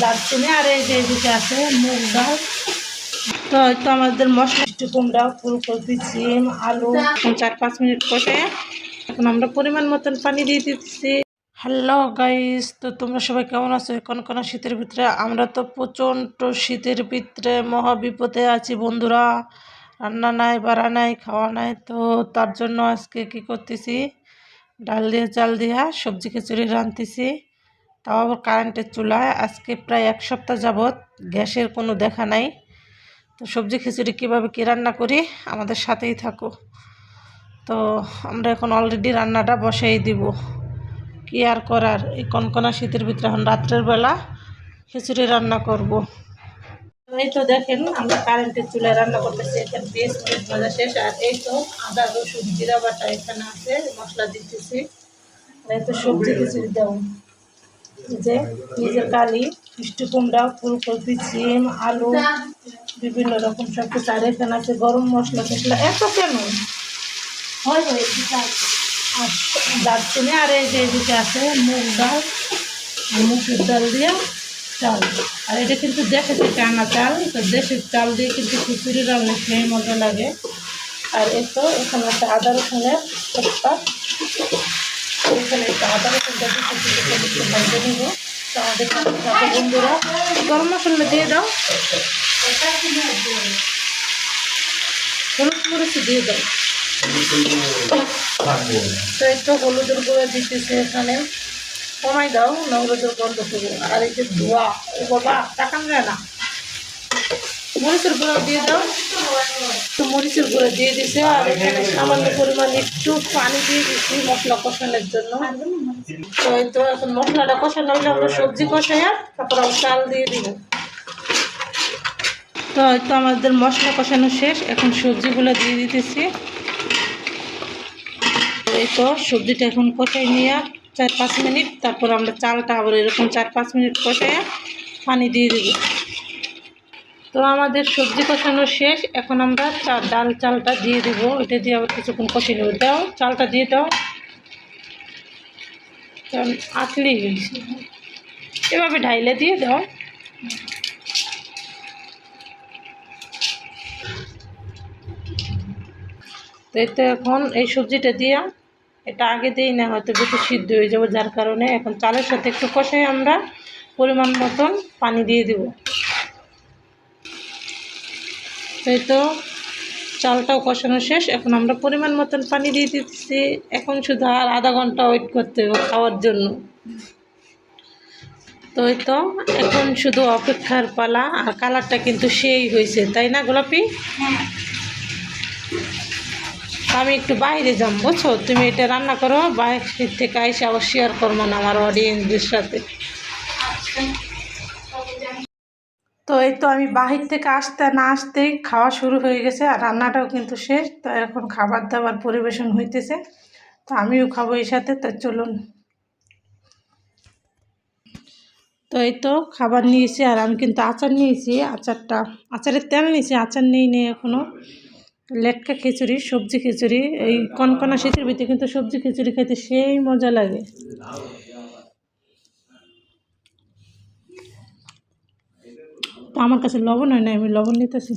দারচিনি আর এই যে এদিকে আছে মুগ ডাল। তো হয়তো আমাদের মশলা। মিষ্টি কুমড়া ফুলকপি, সিম, আলু চার পাঁচ মিনিট কষে এখন আমরা পরিমাণ মতন পানি দিয়ে দিচ্ছি। হ্যালো গাইস, তো তোমরা সবাই কেমন আছো? কোন কোন শীতের ভিতরে আমরা তো প্রচণ্ড শীতের ভিতরে মহা বিপদে আছি বন্ধুরা। রান্না নাই, বাড়া নাই, খাওয়া নাই, তো তার জন্য আজকে কি করতেছি? ডাল দিয়ে চাল দিয়া সবজি খিচুড়ি রাঁধতেছি। তাও আবার কারেন্টের চুলায়। আজকে প্রায় এক সপ্তাহ যাবৎ গ্যাসের কোনো দেখা নাই। তো সবজি খিচুড়ি কীভাবে কী রান্না করি, আমাদের সাথেই থাকো। তো আমরা এখন অলরেডি রান্নাটা বসেই দিব। কি আর করার? এই কনকনা শীতের ভিতরে এখন রাত্রের বেলা খিচুড়ি রান্না করব। এই তো দেখেন, আমরা কারেন্টের চুলায় রান্না করতেছি। এখানে পেঁয়াজ মরিচ ভাজা শেষ। আর এই তো আদা, রসুন, জিরা বাটা এখানে আছে, মশলা দিতেছি। আর এই তো সবজি খিচুড়ি দেবো যে নিজের কালি মিষ্টি কুমড়া ফুলকপি সিম আলু বিভিন্ন রকম সব কিছু আর এখানে আছে গরম মশলা টসলা এত কেন? হয় হয় দারচিনি আর এই যে এদিকে আছে মুগ ডাল আর মুসুর ডাল দিয়ে চাল। আর এটা কিন্তু দেশে থেকে আনা চাল তো দেশের চাল দিয়ে কিন্তু খিচুড়ি রান্না খেয়ে মজা লাগে। আর এই তো এখানে আছে আদা রসুনের একটা এখানে একটা আদা খিচুড়িটা একটু ভাজে নিব। তো আমাদের থাকো বন্ধুরা, গরম মশলা দিয়ে দাও। হলুদ মরিচ দিয়ে দাও। তো একটু হলুদের গুঁড়ো দিতেছে এখানে। কমাই দাও, না হলুদের গন্ধ করব আর এই যে ধোয়া বাবা টাকান যায় না। মরিচের গুঁড়ো দিয়ে দাও। তো মরিচের গুঁড়ো দিয়ে দিছে, আর এখানে সামান্য পরিমাণ একটু পানি দিয়ে দিচ্ছি মশলা কষানোর জন্য। তো এই তো এখন মশলাটা কষানো হলে আমরা সবজি কষাইয়া তারপর আমরা চাল দিয়ে দিব। তো হয়তো আমাদের মশলা কষানো শেষ, এখন সবজিগুলো দিয়ে দিতেছি। এই তো সবজিটা এখন কষাই নিয়ে চার পাঁচ মিনিট, তারপর আমরা চালটা আবার এরকম চার পাঁচ মিনিট কষাইয়া পানি দিয়ে দেব। তো আমাদের সবজি কষানো শেষ। এখন আমরা চা ডাল চালটা দিয়ে দিব। এটা দিয়ে আবার কিছুক্ষণ কষিয়ে নেব। দাও, চালটা দিয়ে দাও। কারণ আটলি গেছে এভাবে ঢাইলে দিয়ে দাও। তো এই তো এখন এই সবজিটা দিয়া এটা আগে দিই না, হয়তো বেশি সিদ্ধ হয়ে যাবে যার কারণে। এখন চালের সাথে একটু কষাই আমরা পরিমাণ মতন পানি দিয়ে দিব। এই তো চালটাও কষানো শেষ। এখন আমরা পরিমাণ মতন পানি দিয়ে দিচ্ছি। এখন শুধু আর আধা ঘণ্টা ওয়েট করতে হবে খাওয়ার জন্য। তো এই তো এখন শুধু অপেক্ষার পালা। আর কালারটা কিন্তু সেই হয়েছে তাই না গোলাপি? আমি একটু বাইরে যাম বুঝছ? তুমি এটা রান্না করো বাইরে থেকে আইসে আবার শেয়ার করব না আমার অডিয়েন্সদের সাথে। তো এই তো আমি বাহির থেকে আসতে না আসতেই খাওয়া শুরু হয়ে গেছে আর রান্নাটাও কিন্তু শেষ। তো এখন খাবার দাবার পরিবেশন হইতেছে। তো আমিও খাব এই সাথে, তো চলুন। তো এই তো খাবার নিয়েছি আর আমি কিন্তু আচার নিয়েছি, আচারটা, আচারের তেল নিয়েছি, আচার নিয়ে নিই এখনও লেটকা খিচুড়ি, সবজি খিচুড়ি, এই কনকনা শীতের ভিতরে কিন্তু সবজি খিচুড়ি খেতে সেই মজা লাগে। তো আমার কাছে লবণ হয় না আমি লবণ নিতেছি।